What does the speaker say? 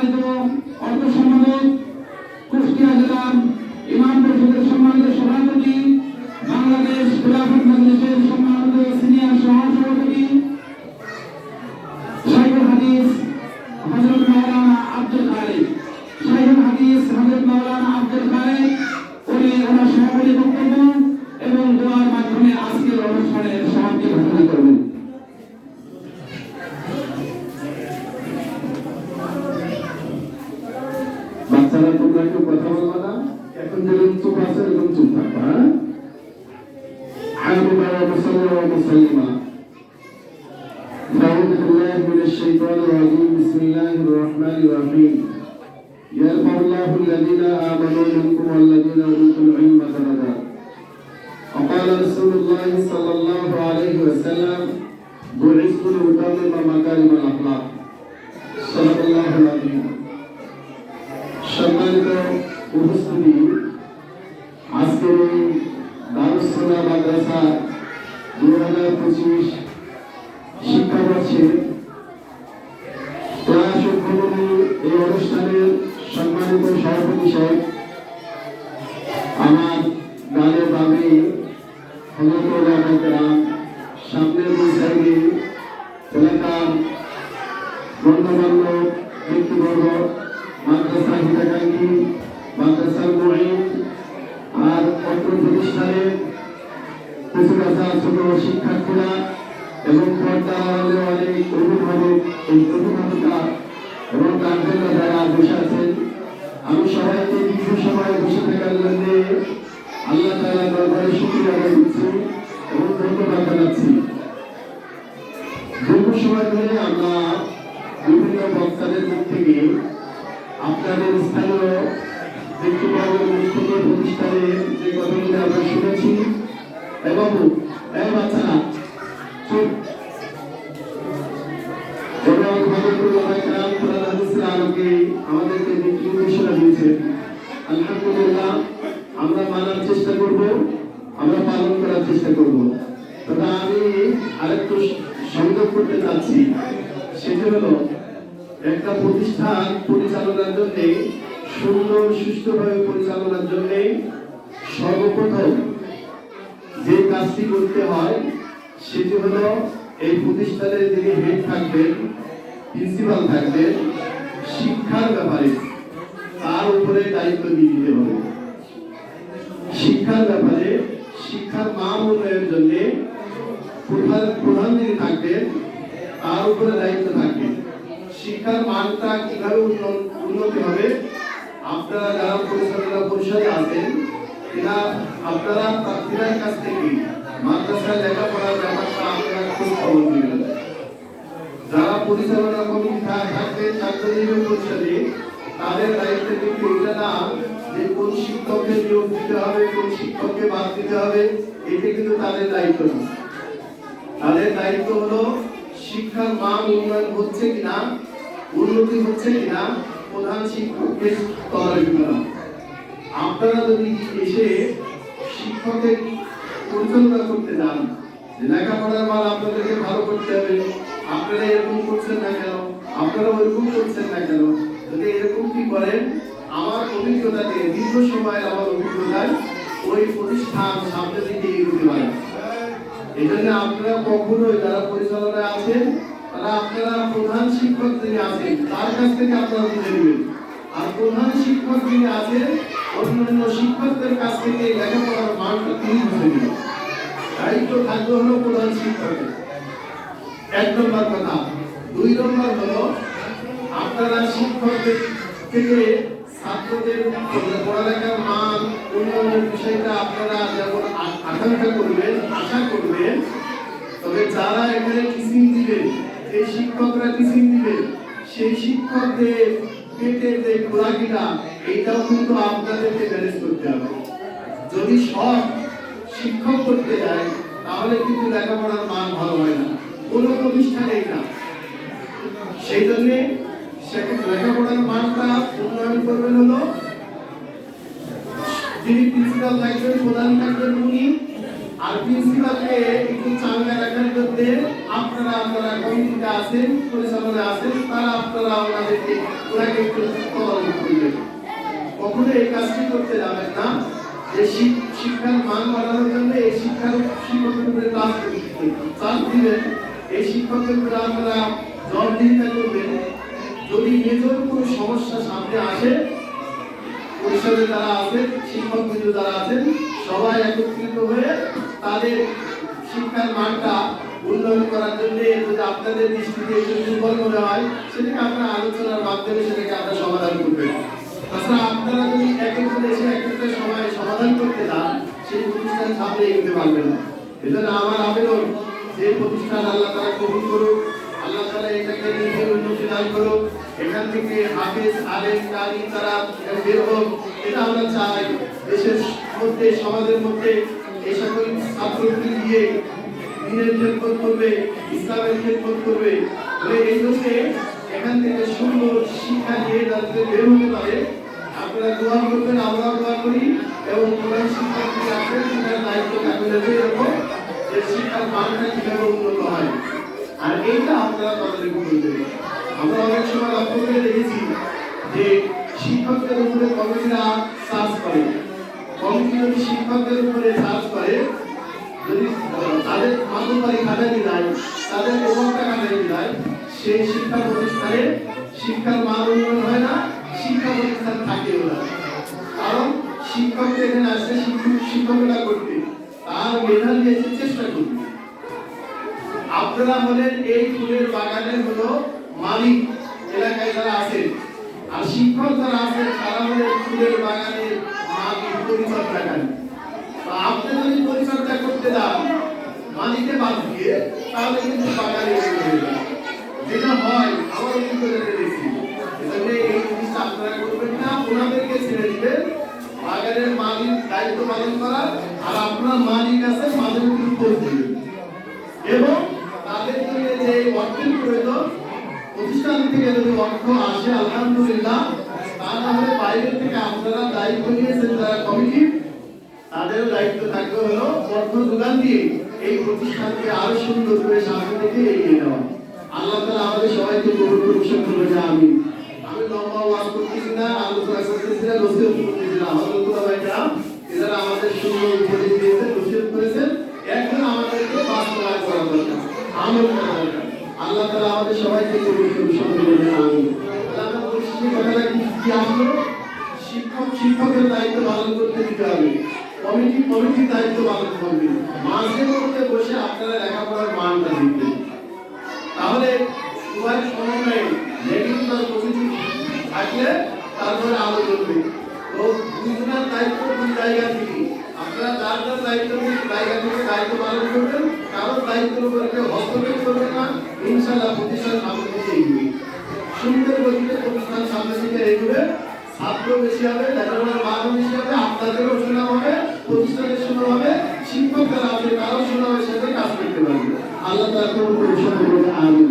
সম্মানিত অর্থ সম্পাদক কুষ্টিয়া জেলার ইমাম পরিষদের সম্মানিত সভাপতি, বাংলাদেশ খেলাফত মজলিসের সম্মানিত সিনিয়র সহসভাপতি শাইখুল বাচ্চারা তোমরা একটু কথা বলবা না এখন যেরকম চুপ আছে এরকম চুপ থাকবা হ্যাঁ حمد ومصلى ومسلما أعوذ بالله من الشيطان الرجيم بسم الله الرحمن الرحيم يرفع الله الذين آمنوا منكم والذين أوتوا العلم درجات وقال رسول الله صلى الله عليه وسلم بعثت لأتمم مكارم الأخلاق صدق الله العظيم সম্মানিত উপস্থিতি আজকের এই দারুসোনা মাদ্রাসা দু হাজার পঁচিশ শিক্ষাবর্ষে এই অনুষ্ঠানের সম্মানিত সভাপতি সাহেব, আমার হজরতাম সামনের দুই সাইডে এলাকার গণ্যমান্য ব্যক্তিবর্গ মাদ্রাসা হিতাকাঙ্ক্ষী মাদ্রাসার মহিম আর অত্র প্রতিষ্ঠানের কাছা ছোট শিক্ষার্থীরা এবং পর্দার অভিভাবক এই অভিভাবকরা এবং গার্জেনরা যারা বসে আছেন, আমি সবাইকে দীর্ঘ সময় বসে থাকার জন্য আল্লাহ তালা দরবারে শুক্রিয়া আদায় করছি এবং ধন্যবাদ জানাচ্ছি। এবং এই বাচ্চারা চুপ আমাদেরকে নির্দেশনা দিয়েছেন আলহামদুলিল্লাহ আমরা মানার চেষ্টা করব আমরা পালন করার চেষ্টা করব তবে আমি আরেকটু সংযোগ করতে চাচ্ছি সেটি হলো একটা প্রতিষ্ঠান পরিচালনার জন্য সুন্দর সুষ্ঠুভাবে পরিচালনার জন্য সর্বপ্রথম যে কাজটি করতে হয়, সেটি হলো এই প্রতিষ্ঠানের যিনি হেড থাকবেন প্রিন্সিপাল থাকবেন, শিক্ষার ব্যাপারে তার উপরে দায়িত্ব দিয়ে দিতে হবে। শিক্ষার ব্যাপারে, শিক্ষার মান উন্নয়নের জন্য প্রধান প্রধান যিনি থাকবেন, তার উপরে দায়িত্ব থাকবে। শিক্ষার মানটা কীভাবে উন্ন- উন্নতি হবে, আপনারা যারা পরিচালনা পরিষদে আছেন, এরা আপনারা প্রার্থীদের কাছ থেকে মাদ্রাসায় লেখাপড়ার ব্যাপারটা আপনারা খোঁজ খবর দিবেন। যারা পরিচালনা কমিটি থাকবে ছাত্রলীগের পরিষদে তাদের দায়িত্ব কিন্তু এটা না যে কোন শিক্ষককে নিয়োগ দিতে হবে, কোন শিক্ষককে বাদ দিতে হবে, এটা কিন্তু তাদের দায়িত্ব না। তাদের দায়িত্ব হলো শিক্ষার মান উন্নয়ন হচ্ছে কিনা, উন্নতি হচ্ছে কিনা, প্রধান শিক্ষককে তদারকি করা আপনারা যদি এসে শিক্ষকের পরিচালনা করতে যান লেখাপড়ার মান আপনাদেরকে ভালো করতে হবে। আপনারা এরকম করছেন না কেন? আপনারা ওইরকম করছেন না কেন? যদি এরকম কি করেন, আমার অভিজ্ঞতাতে দীর্ঘ সময়ের আমার অভিজ্ঞতায় ওই প্রতিষ্ঠান সামনের দিকে এগোতে পারে। এই জন্য আপনারা কখনোই যারা পরিচালনায় আছেন, তারা আপনারা প্রধান শিক্ষক যিনি আছেন, তার কাছ থেকে আপনারা বুঝে নেবেন। আর প্রধান শিক্ষক যিনি আছেন, অন্যান্য শিক্ষকদের কাছ থেকে লেখাপড়ার মানটা তিনি বুঝে দায়িত্ব থাকবে হলো প্রধান শিক্ষকের। এক নম্বর কথা। দুই নম্বর হলো, আপনারা শিক্ষকদের থেকে ছাত্রদের পড়ালেখার মান উন্নয়নের বিষয়টা আপনারা যেমন আকাঙ্ক্ষা করবেন, আশা করবেন, তবে যারা এখানে টিচিং দিবেন এই শিক্ষকরা টিচিং দিবেন, সেই শিক্ষকদের পেটের যে খোরাকিটা এইটাও কিন্তু আপনাদেরকে ম্যানেজ করতে হবে। যদি সব শিক্ষক করতে যায়, তাহলে কিন্তু লেখাপড়ার মান ভালো হয় না। কোনো প্রতিষ্ঠানেই না। সেই জন্যে সেখানে লেখাপড়ার মানটা উন্নয়ন করবেন হলো। যিনি প্রিন্সিপাল থাকবেন প্রধান থাকবেন উনি। আর প্রিন্সিপালকে একটু চাঙ্গা রাখার জন্য আপনারা আপনারা কমিটিতে আছেন পরিচালনা আছেন, তারা আপনারা ওনাদেরকে, ওনাকে একটু তদারকি করবেন কখনো এই কাজটি করতে যাবেন না। যে শিক- শিক্ষার মান বাড়ানোর জন্য এই শিক্ষার শিক্ষকের উপরে চাপ চাপ দিবেন এই শিক্ষকের উপরে আপনারা জবাবদিহিতা করবেন যদি মেজর কোনো সমস্যা সামনে আসে, পরিষদে যারা আছেন, শিক্ষক যারা আছেন, সবাই একত্রিত হয়ে তাদের শিক্ষার মানটা উন্নয়ন করার জন্য যদি আপনাদের দৃষ্টিতে দুর্বল মনে হয়, সেটাকে আপনারা আলোচনার মাধ্যমে সেটাকে আপনারা সমাধান করবেন। তাছাড়া আপনারা যদি এক একজন এসে এক একটা সময় সমাধান করতে যান, সেই প্রতিষ্ঠান সামনে এগোতে পারবেন না। এজন্য আমার আবেদন যে প্রতিষ্ঠান আল্লাহ তারা কবুল করুক, আল্লাহ তারা এটাকে নিজের উন্নতি দান করুক, এখান থেকে হাফেজ, আলেম কারি তারা বের হোক, এটা আমরা চাই। দেশের মধ্যে, সমাজের মধ্যে এই সকল ছাত্রকে দিয়ে দিনের খেদমত করবে, ইসলামের খেদমত করবে। এই জন্য এখান থেকে সুন্দর শিক্ষা নিয়ে যাতে বের হতে পারে। আপনারা দোয়া করবেন, আমরাও দোয়া করি এবং কোরআন শিক্ষা থেকে আসবেন সেটার দায়িত্ব কাকুলেতে এরকম যে শিক্ষার মানটা কীভাবে উন্নত হয়। আর এইটা আপনারা তদারকি করবেন আমরা অনেক সময় লক্ষ্য করে দেখেছি যে শিক্ষকদের উপরে কমিটিরা চার্জ করে কমিটি শিক্ষকদের উপরে চার্জ করে, যদি তাদের মাতৃবাড়ি খাটানি দেয়, তাদের প্রভাবটা খাটানি দেয়, সেই শিক্ষা প্রতিষ্ঠানে শিক্ষার মান উন্নয়ন হয় না, শিক্ষা প্রতিষ্ঠান থাকেও না। কারণ শিক্ষক এখানে আসছে শিক্ষক শিক্ষকতা করতে তার মেধা দিয়েছে চেষ্টা করবে। আপনারা হলেন এই ফুলের বাগানের হলো মালিক এলাকায় যারা আছেন, আর শিক্ষক যারা আছেন, তারা হলেন ফুলের বাগানের মালিক পরিচর্যাকারী তো আপনি যদি পরিচর্যা করতে যান মালিকে বাদ দিয়ে, তাহলে কিন্তু বাগানে যেটা হয়, আমার অভিজ্ঞতাতে দেখি এজন্য এই জিনিসটা আপনারা করবেন না, ওনাদেরকে ছেড়ে দিবেন। বাগানের মালিক দায়িত্ব পালন করার, আর আপনার মালিক আছে মধ্যে খোঁজ দিবেন এবং তাদের জন্য যে অর্থের প্রয়োজন, প্রতিষ্ঠান থেকে যদি অর্থ আসে, আলহামদুলিল্লাহ তা না হলে বাইরে থেকে আপনারা দায়িত্ব নিয়েছেন যারা কমিটি, তাদেরও দায়িত্ব থাকবে হলো অর্থ যোগান দিয়ে এই প্রতিষ্ঠানকে আরও সুন্দর করে সামনে থেকে এগিয়ে নেওয়া আল্লাহ তালা আমাদের সবাইকে কবুল করুন সকল বলে আমি আমি লম্বা ওয়াজ করতেছি না, আলোচনা করতেছি না, নসিহত করতেছি না। হজরতুল্লাহ ভাইরা এনারা আমাদের সুন্দর উপদেশ দিয়েছেন, নসিহত করেছেন। এখন আমাদেরকে বাস্তবায়ন করা দরকার। আমল করা দরকার। আল্লাহ তালা আমাদের সবাইকে করুন সকল বলে আমি তাহলে আমরা কি কি আসলো শিক্ষক, শিক্ষকের দায়িত্ব পালন করতে দিতে হবে। কমিটি, কমিটির দায়িত্ব পালন বসে আপনারা দেখবেন তাহলে সবাই থাকলে তারপরে দায়িত্ব আপনারা দায়িত্ব পালন করবেন, কারোর দায়িত্বের উপরে কেউ হস্তক্ষেপ করবে না। ইনশাল্লাহ গতিতে প্রতিষ্ঠান সামনে ছাত্র বেশি হবে, লেখাপড়ার বেশি হবে আপনাদেরও সুনাম হবে, প্রতিষ্ঠানের সুনাম হবে, শিক্ষক যারা আছে সুনামের সাথে কাজ করতে পারবে। আল্লাহ আমিন।